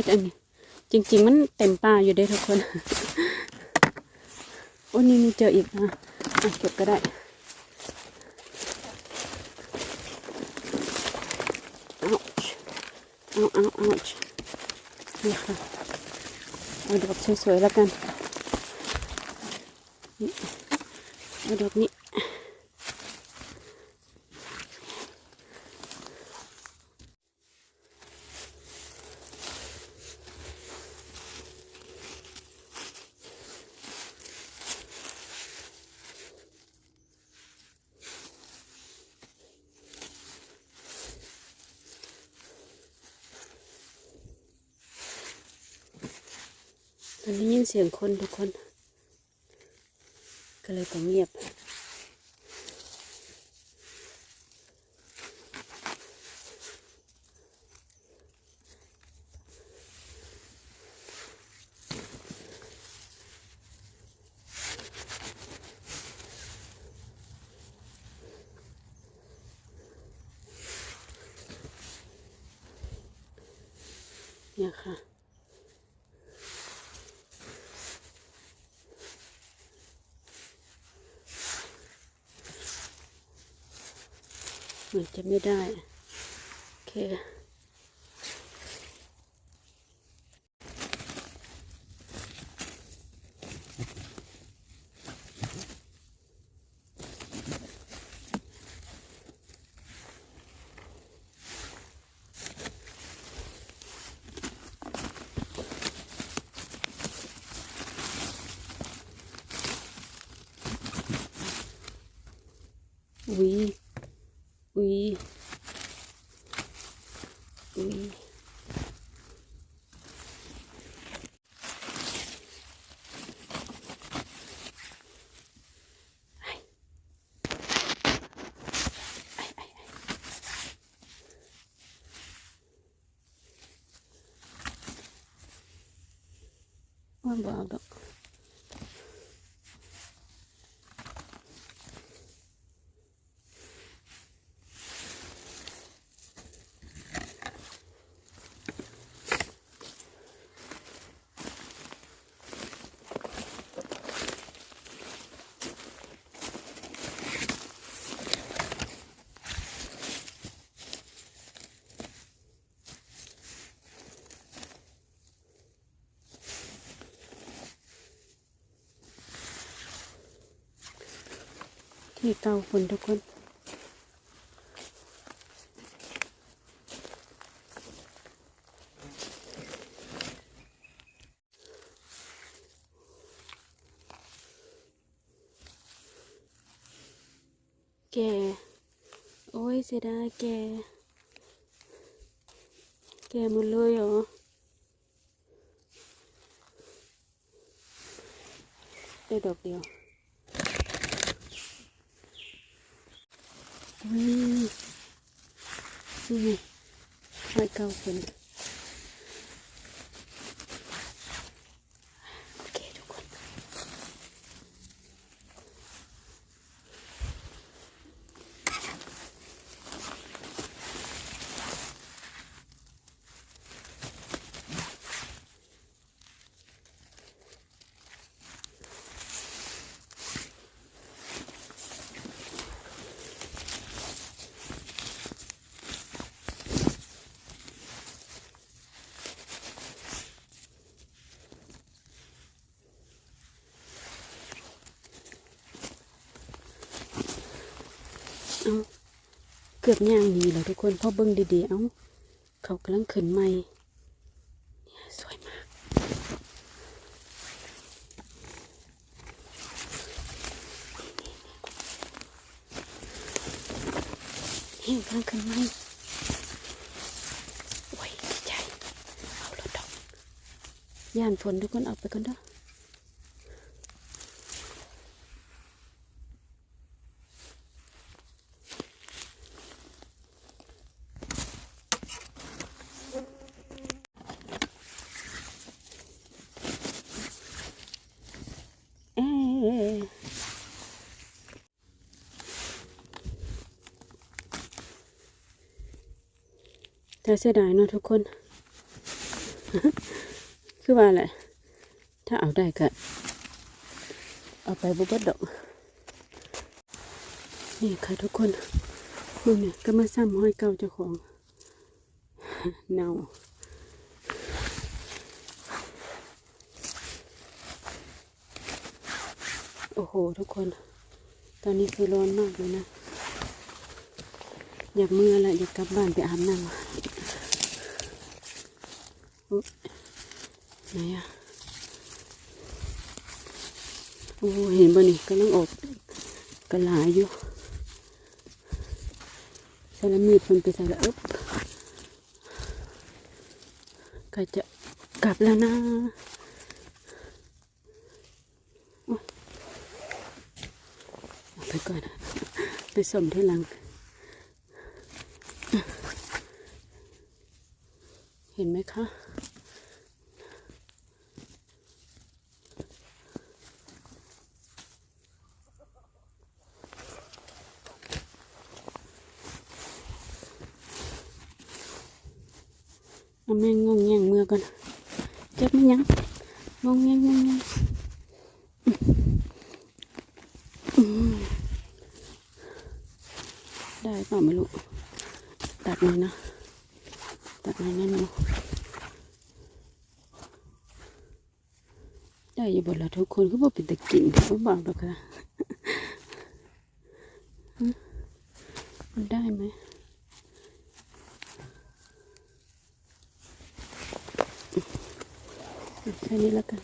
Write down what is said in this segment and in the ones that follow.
ฮ็ดอันนี้ จริง ๆ มันเต็มป่าอยู่เด้ทุกคนโอ้นี่นี่เจออีกนะเก็บก็ได้เอาเอาเอาเอานี่ค่ะเอาดอกสวยๆแล้วกันนี่เอาดอกนี้ มันได้ยินเสียงคนทุกคน ก็เลยต้องเงียบ เหมือนจะไม่ได้ โอเค วีวีวีไอ้ไอ้ไอ้ไอ้ ว่ ที่เก่าคนทุกคนแกโอ้ยเสียดายแกแกหมดเลยเหรอได้ดอกเดียวอุ้ย นี่ไงไม้เก่าคน เกือบย่างหนีแล้วทุกคนพอเบิ่งดีๆ เอาเขากำลังขึ้นใหม่เนี่ยสวยมาก นี่กำลังขึ้นใหม่โอ้ยดีใจ เอารถดอกย่านฝนทุกคนเอาไปก่อนเด้อ เอ๊ะ แต่เสียดายเนาะทุกคน คือว่าแหละ ถ้าเอาได้ก็เอาไปบุบดดอก นี่ค่ะทุกคนคุณเนี่ยก็มาซ้ำห้อยเก่าเจ้าของเน่าโอ้โห ทุกคน ตอนนี้คือร้อนมากเลยนะ อยากเมื่อละอยากกลับบ้านไปอาบน้ำ ไหนอะโอ้เห็นบ่นี่กำลังออกกระหลายอยู่ใส่ละมีดมันไปใส่ละอึบก็จะกลับแล้วนะไปก่อน ไปสมที่หลัง เห็นไหมคะ เอาแม่งงงแงงเมื่อก่อนเจ็บไหมยังงงแงงงงแงงอืมได้ เปล่าไม่รู้ ตัดหน่อยนะ ตัดหน่อยนั่นเนาะได้อยู่บนละทุกคนก็บอกเป็นตะกินเขาบอกหรอกค่ะมันได้ไหม แค่นี้แล้วกัน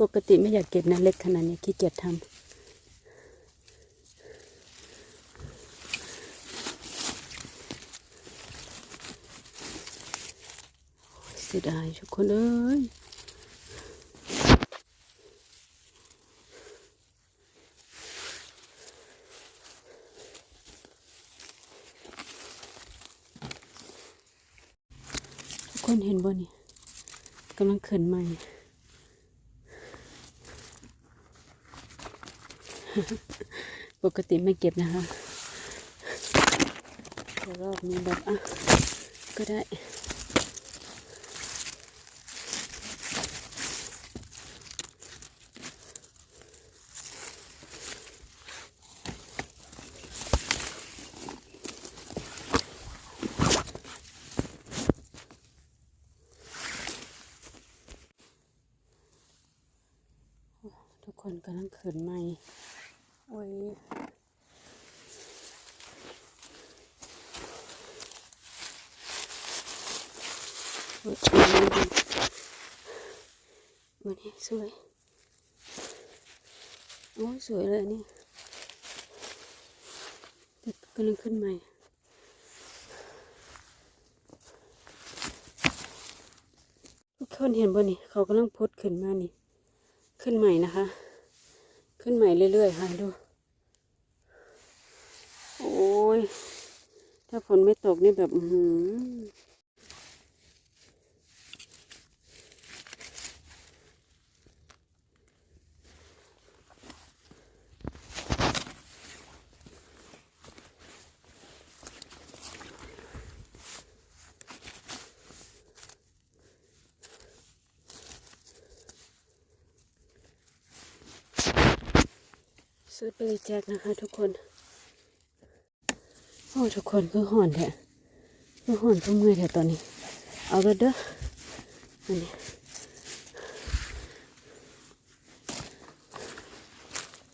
ปก ติไม่อยากเก็บนะเล็กขนาดนี้ขี้เกียจทำเสียดายทุกคนเอ้ยทุกคนเห็นบ่นี่กำลังเขินใหม่ ปกติไม่เก็บนะคะแต่รอบนี้แบบอะก็ได้ทุกคนกำลังเขินใหม่ โอ้ย โอ้ยวันนี้ สวยโอ้ยสวยเลยนี่แต่กำลังขึ้นใหม่ทุกคนเห็นบ่นี่ เขากำลังพุดขึ้นมานี่ ขึ้นใหม่นะคะ ขึ้นใหม่เรื่อยๆค่ะดู โอ้ย ถ้าฝนไม่ตกนี่แบบ อื ซื้อไปแจกนะคะทุกคนโอ้ทุกคนคือห่อนแท้คือห่อนคือเมื่อยแท้ตอนนี้ เอาละเด้ออันนี้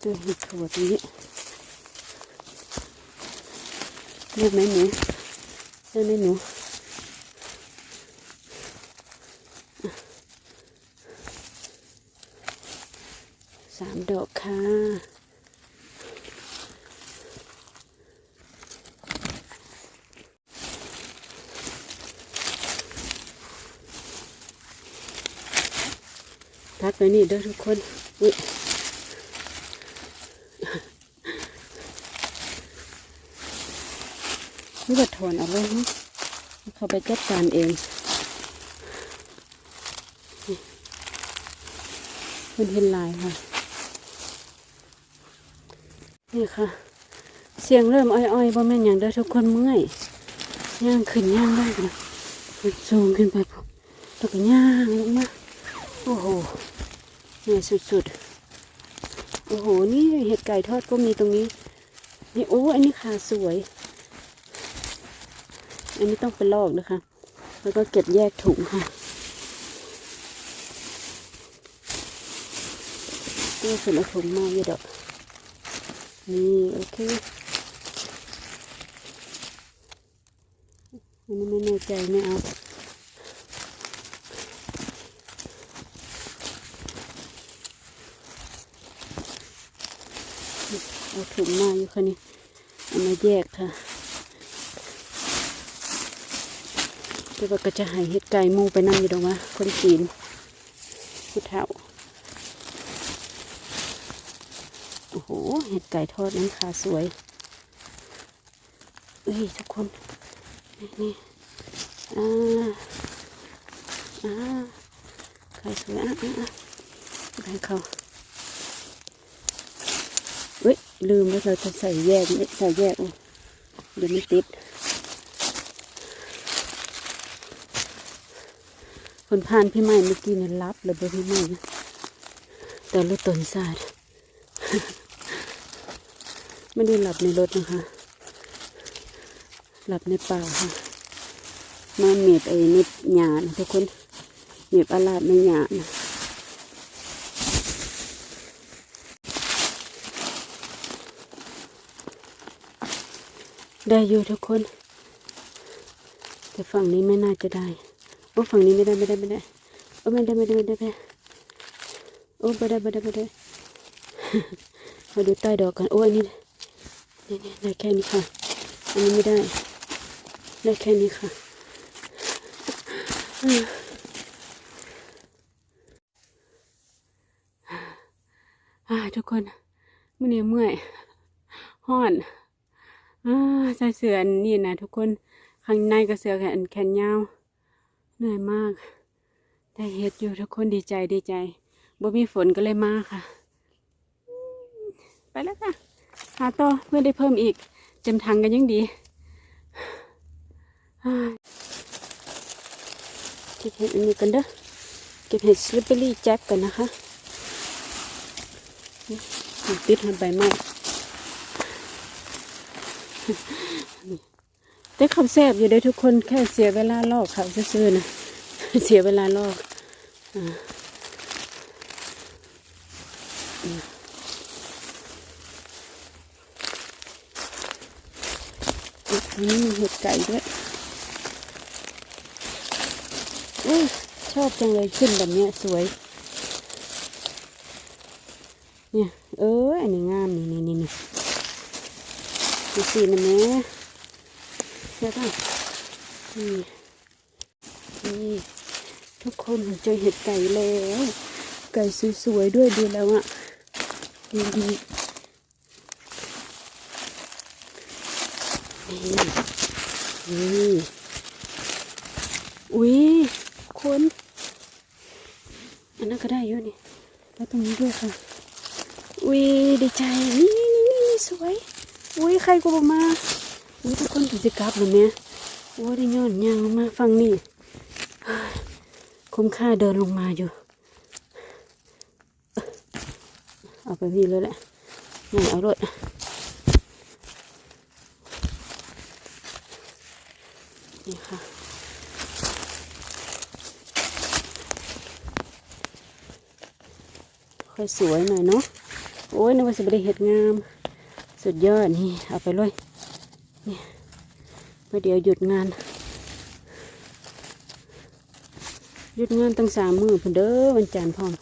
เจอเห็ดถั่วตรงนี้เรียกไหมหนูเรียกไหมหนูสามดอกค่ะ พักไว้นี่เด้อทุกคนอุ๊ยนี่ก็ถอนเอาเลยนะเขาไปจัดการเองเพิ่นเห็นลายค่ะ นี่ค่ะ เสียงเริ่มอ้อยๆบ่แม่นหยังเด้อทุกคนเมื่อยย่างขึ้นย่างได้ค่ะเพิ่นสูงขึ้นไปปุ๊บแล้วก็ย่างลงมาโอ้โห นื่ยสุดๆ โอ้โห นี่เห็ดไก่ทอดก็มีตรงนี้ นี่โอ้ อันนี้ขาสวย อันนี้ต้องไปลอกนะคะ แล้วก็เก็บแยกถุงค่ะนี่คือเอาถุงมาเยอะดอก นี่ โอเค อันนี้ไม่แน่ใจไม่เอา เอา ถุงมาอยู่ค่ะนี่เอามาแยกค่ะเดี๋ยวก็จะหายเห็ดไก่มูไปนั่งอยู่ตรงว่าคนจีนผู้เฒ่าโอ้โหเห็ดไก่ทอดนั้นขาสวยเอ้ยทุกคนนี่นี่อ่าอ่าขาสวยอะอะอ่เขา เฮ้ย ลืมว่าเราจะใส่แยกใส่แยกอะเดี๋ยวมันติด คนพานพี่ใหม่เมื่อกี้เนี่ยรับเลยเบอร์พี่ใหม่นะแต่รถตนสาดไม่ได้หลับในรถนะคะ หลับในป่าค่ะ มาเมียบไอ้นิดหยานะทุกคนเมียบอาลาดในหยานะ ได้อยู่ทุกคน แต่ฝั่งนี้ไม่น่าจะได้โอ้ฝั่งนี้ไม่ได้ไม่ได้ไม่ได้โอ้ไม่ได้ไม่ได้ไม่ได้ไม่ได้โอ้ไม่ได้ไม่ได้ไม่ได้มาดูใต้ดอกกันโอ้อันนี้นี่นี่ได้แค่นี้ค่ะอันนี้ไม่ได้ได้แค่นี้ค่ะอ่าทุกคนมื่อนี้เมื่อยห้อน อ่าใส่เสื้ออันนี่นะทุกคนข้างในก็เสื้อแขนแขนยาวเหนื่อยมากได้เฮ็ดอยู่ทุกคนดีใจดีใจบ่มีฝนก็เลยมาค่ะ ไปแล้วค่ะหาต่อเพื่อได้เพิ่มอีก เต็มถังกันยังดีเก็บเห็ดอันนี้กันเด้อเก็บเห็ดสลิปเปอรี่แจ็คกันนะคะติดหันใบไม้ แต่เขับแซบอยู่ได้ทุกคนแค่เสียเวลาลอกเขาซื่อๆนะเสียเวลาลอกอ่าอันนี้มีเห็ดไก่ด้วยอุ้ยชอบจังเลยขึ้นแบบเนี้ยสวย เนี่ย เอออันนี้งามนี่นี่นี่ ดูสินะแม่ใช่ป่ะนี่นี่ทุกคนเจอเห็ดไก่แล้ว ไก่สวยๆด้วยดีแล้วอะดีดีนี่นี่อุ้ยคนอันนั้นก็ได้อยู่นี่แล้วตรงนี้ด้วยค่ะอุ้ยดีใจนี่นี่นี่สวย อุ้ยใครกูบอกมาอุ้ยทุกคนถึงจะกลับแล้วเนี่ยโอ้ยได้ย้อนยางมาฟังนี่คุ้มค่าเดินลงมาอยู่ เอาไปพี่เลยแหละนี่เอารถนี่ค่ะค่อยสวยหน่อยเนาะ โอ้ยนึกว่าจะไม่ได้เห็ดงาม สุดยอดนี่เอาไปเลยนี่เมื่อเดี๋ยวหยุดงาน หยุดงานตั้งสามมือพุ่นเด้อวันจันทร์พร้อม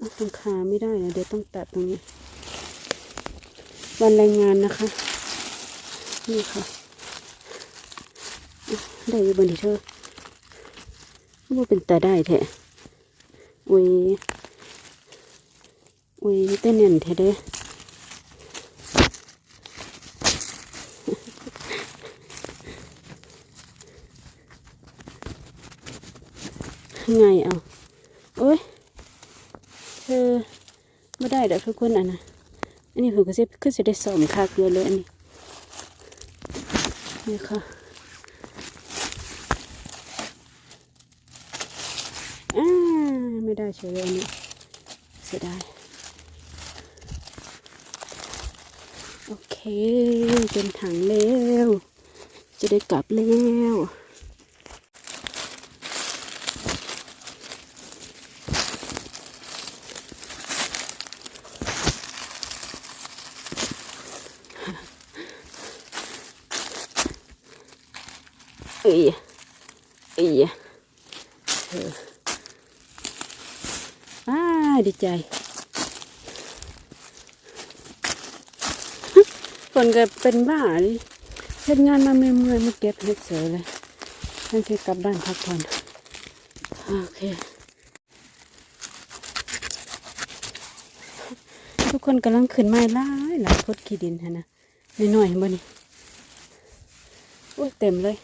อะตรงขาไม่ได้นะเดี๋ยวต้องตัดตรงนี้ วันแรงงานนะคะ นี่ค่ะอะได้อยู่บนที่เธอว่าเป็นตาได้แท้อุ้ยอุ้ยเต้นเน่นแท้เด้ ไงเอาโอ้ยเธอไม่ได้ดอกทุกคนอะนะอันนี้ผมก็จะขึ้นจะได้สอมคักเยอะเลยอันนี้นี่ค่ะอ่าไม่ได้เฉยเลยอันนี้เสียดายโอเคเป็นถังแล้ว จะได้กลับแล้ว เอ้ยเอ้ยอาดีใจ คนก็เป็นบ้าเลยเฮ็ดงานมาเมื่อยๆมาเก็บเฮ็ดเสยเลยท่านจะกลับบ้านพักผ่อนโอเค ทุกคนกำลังขึ้นไม้หลายหลายพดขี้ดินฮะนะน้อยๆเห็นบ่นี่โอ้ยเต็มเลย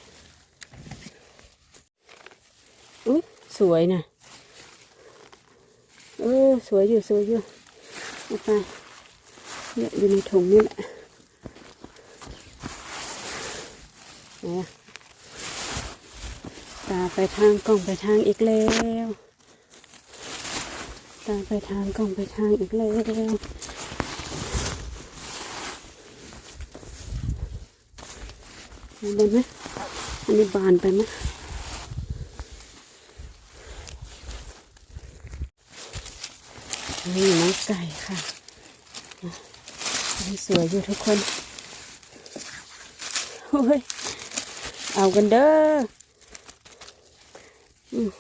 อุ้ยส วยนะเออสวยอยู่สวยอยู่เอาไปเนี่ยอยู่ในถุงนี่แหละนะตาไปทางกล้องไปทางอีกแล้วตาไปทางกล้องไปทางอีกแล้วเอาได้ไหมอันนี้บานไปไหม นี่น้อง ไก่ค่ะสวยอยู่ทุกคน โอ้ย เอากันเด้ออืม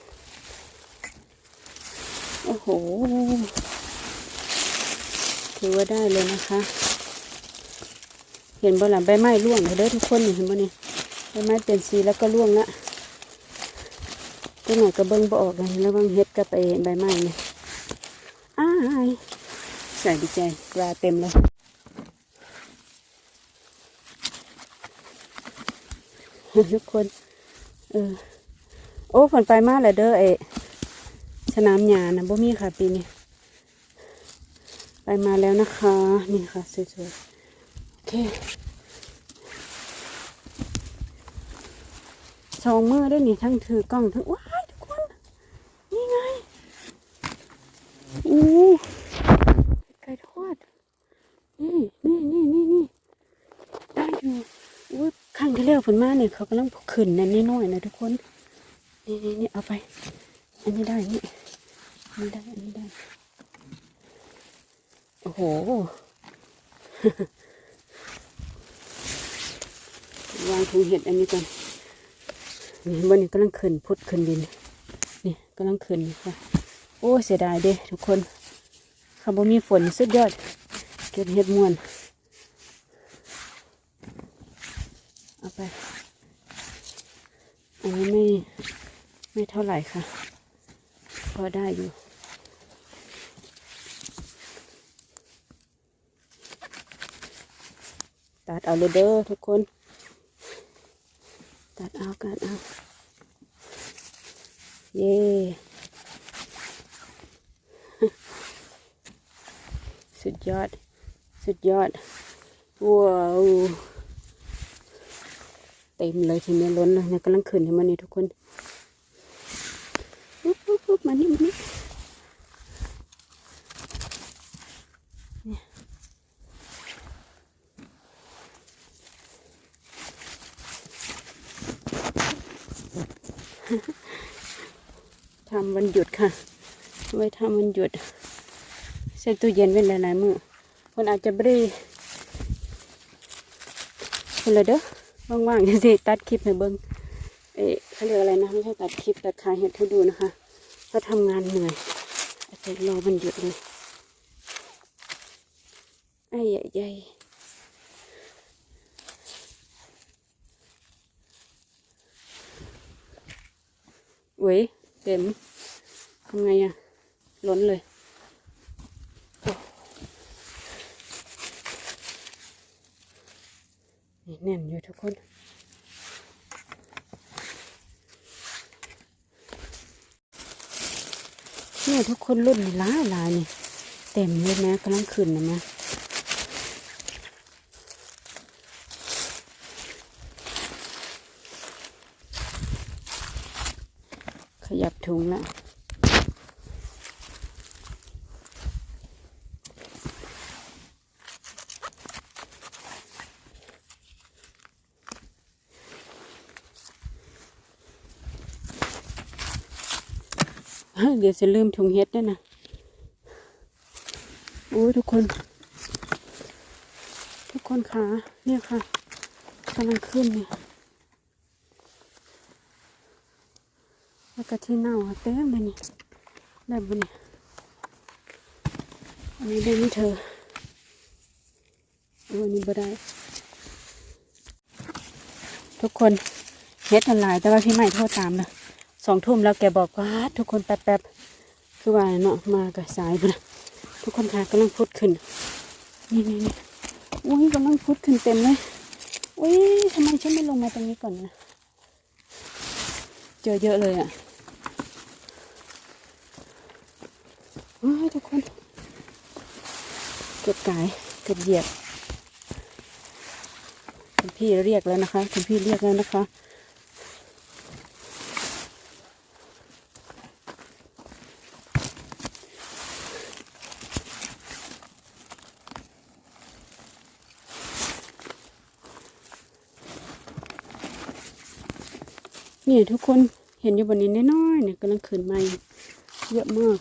โอ้โห ถือว่าได้เลยนะคะ เห็นบ่หลังใบไม้ร่วงเลยเด้อทุกคนเห็นบ่นี่ใบไม้เปลี่ยนสีแล้วก็ร่วงละตัวไหนก็เบิ้งบ่ออกเลยแล้วบางเฮ็ดกับไอใบไม้เนี่ยายใส่ดีใจปลาเต็มเลยทุกคนเออโอ้ฝนไปมากเลยเด้อเอสนามหญ้านะบ่มีค่ะปีนี้ไปมาแล้วนะคะ นี่ค่ะสวยๆโอเคสองมือได้นี่ทั้งถือกล้องทั้งว้ายทุกคน นี่ไง อู้ไก่ทอด นี่นี่นี่นี่นี่ได้อยู่อู้ข้างที่เลี้ยวฝนมาเนี่ยเขากำลังขึ้นนั่นนี่น้อยๆนะทุกคน นี่นี่นี่เอาไป อันนี้ได้ นี่อันนี้ได้ อันนี้ได้ โอ้โหวางถุงเห็ดอันนี้ก่อนนี่บนนี้กำลังขึ้นพุดขึ้นดิน นี่กำลังขึ้นค่ะ โอ้เสียดายเด้ทุกคนคำว่ามีฝนสุดยอด เก็บเห็ดมวน เอาไปอันนี้ไม่ไม่เท่าไหร่ค่ะ พอได้อยู่ตัดเอาเลยเด้อทุกคน ตัดเอากันเอา เย้ สุด ยอด สุดยอด ว้าว เต็มเลยทีนี้ล้นเลยนี่ยกำลังขึ้นให้มันนี่ทุกคนปุ๊บปุ๊บปุ๊บมานี่มานี่เนี่ยทำวันหยุดค่ะ ไว้ทำวันหยุด ใส่ตู้เย็นไว้หลายๆมื้อคนอาจจะไม่ได้คนละเด้อว่างๆจะสิตัดคลิปให้เบิ้งเอ๊ะเขาเรียกอะไรนะไม่ใช่ตัดคลิปตัดขายเห็ดให้ดูนะคะเพราะทำงานเหนื่อยอาจจะรอมันหยุดเลยไอ้ใหญ่ใหญ่เว้ยเต็มทำไงอะล้นเลย แน่นอยู่ทุกคนเนี่ยทุกคนรุ่นนี่หลายหลายนี่เต็มเลยนะกำลังขึ้นนะแม่ขยับถุงละ เดี๋ยวจะลืมถุงเฮ็ดด้วยนะโอ้ยทุกคน ทุกคนคะเนี่ยค่ะกำลังขึ้นเนี่ยแล้วก็ที่เน่าเต็มเลยนี่ได้บนเนี่ยอันนี้ได้นี่เธออันนี้บ่ได้ ทุกคนเฮ็ดอันหลายแต่ว่าพี่ใหม่โทษตามนะสองทุ่มแล้วแกบอกว่าทุกคนแป๊บๆ คือว่าเนาะมากับสายบุนะทุกคนค่ะกำลังพุดขึ้น นี่นี่นี่อุ้ยกำลังพุดขึ้นเต็มเลยอุ้ยทำไมฉันไม่ลงมาตรงนี้ก่อนนะเจอเยอะเลยอะว้าทุกคน เกือบกายเกือบเหยียบคุณพี่เรียกแล้วนะคะคุณพี่เรียกแล้วนะคะ นี่ทุกคนเห็นอยู่บนนี้น้อยๆเนี่ยกำลังขึ้นมาอีกเยอะมาก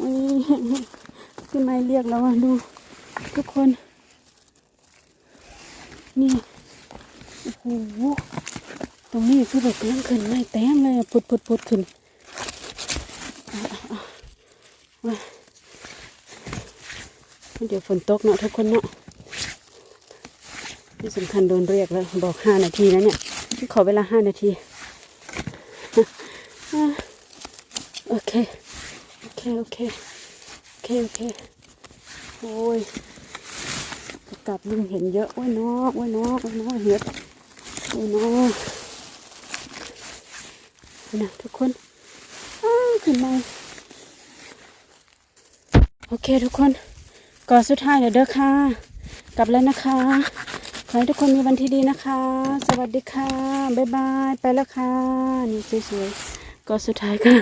อุ๊ยพี่ไม่เรียกแล้วอะดู ทุกคน นี่โอ้โหตรงนี้คือแบบกำลังขึ้นมาเต็มเลยปุดปุดปุดขึ้นเดี๋ยวฝนตกเนาะทุกคนเนาะ ที่สำคัญโดนเรียกแล้ว บอกห้านาทีแล้วเนี่ย ขอเวลาห้านาที โอเค โอเค โอเค โอเค โอเค โอ้ยกลับลุงเห็นเยอะ โอ้ยน้อโอ้ยน้อโอ้ยน้อเห็ดโอ้ยน้อนะทุกคนอ้าขึ้นมาโอเคทุกคนก่อนสุดท้ายแล้วเด้อค่ะ กลับแล้วนะคะ ให้ทุกคนมีวันที่ดีนะคะ สวัสดีค่ะ บ๊ายบาย ไปแล้วค่ะ นี่สวยๆก็สุดท้ายก็